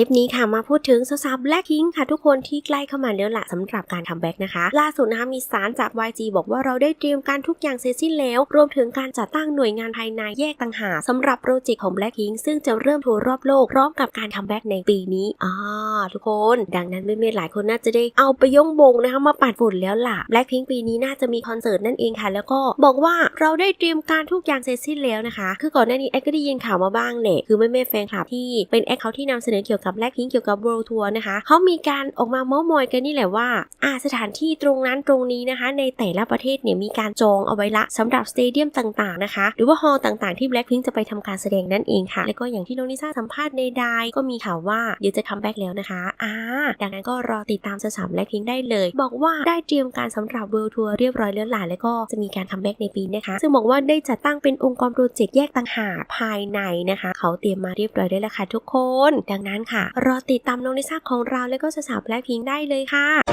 คลิปนี้ค่ะมาพูดถึงสาวๆแบล็คพิงค่ะทุกคนที่ใกล้เข้ามาแล้วล่ะสำหรับการทำแบ็กนะคะ ล่าสุดนะคะมีสารจาก YG บอกว่าเราได้เตรียมการทุกอย่างเสร็จสิ้นแล้ว รวมถึงการจัดตั้งหน่วยงานภายในแยกต่างหากสำหรับโปรเจกต์ของ Blackpink ซึ่งจะเริ่มทัวร์รอบโลกพร้อมกับการทำแบ็กในปีนี้อ่าทุกคน ดังนั้นเพื่อหลายคนน่าจะได้เอาไปย่องบงนะคะมาปัดฝุ่นแล้วล่ะ Blackpink ปีนี้น่าจะมีคอนเสิร์ตนั่นเองค่ะ แล้วก็บอกว่าเราได้เตรียมการทุกอย่างเสร็จสิ้นแล้วนะคะ คือก่อนหน้านี้แอดก็ได้ยินข่าวมาบ้างแหละคือแม่แฟนคลับที่เป็นแอคเขาที่นำเสนอเกี่ยวกับ Blackpink เกี่ยวกับ World Tour นะคะเขามีการออกมาเม้ามอยกันนี่แหละว่าอาสถานที่ตรงนั้นตรงนี้นะคะ ในแต่ละประเทศเนี่ยมีการจองเอาไว้ละสำหรับสเตเดียมต่างๆนะคะ หรือว่าฮอลล์ต่างๆที่ Blackpink จะไปทำการแสดงนั่นเองค่ะ แล้วก็อย่างที่น้องลิซ่าสัมภาษณ์ในไดก็มีข่าวว่าเดี๋ยวจะคัมแบ็กแล้วนะคะอ่าดังนั้นก็รอติดตามสาวๆ Blackpink ได้เลย บอกว่าได้เตรียมการสำหรับ World Tour เรียบร้อยแล้วล่ะแล้วก็จะมีการคัมแบ็กในปีนะคะ ซึ่งบอกว่าได้จัดตั้งเป็นองค์กรโปรเจกต์แยกต่างหากภายในนะคะ เขาเตรียมมาเรียบร้อยได้แล้วค่ะทุกคน ดังนั้นค่ะรอติดตามน้องลิซ่าของเราแล้วก็สาวแบล็คพิงได้เลยค่ะ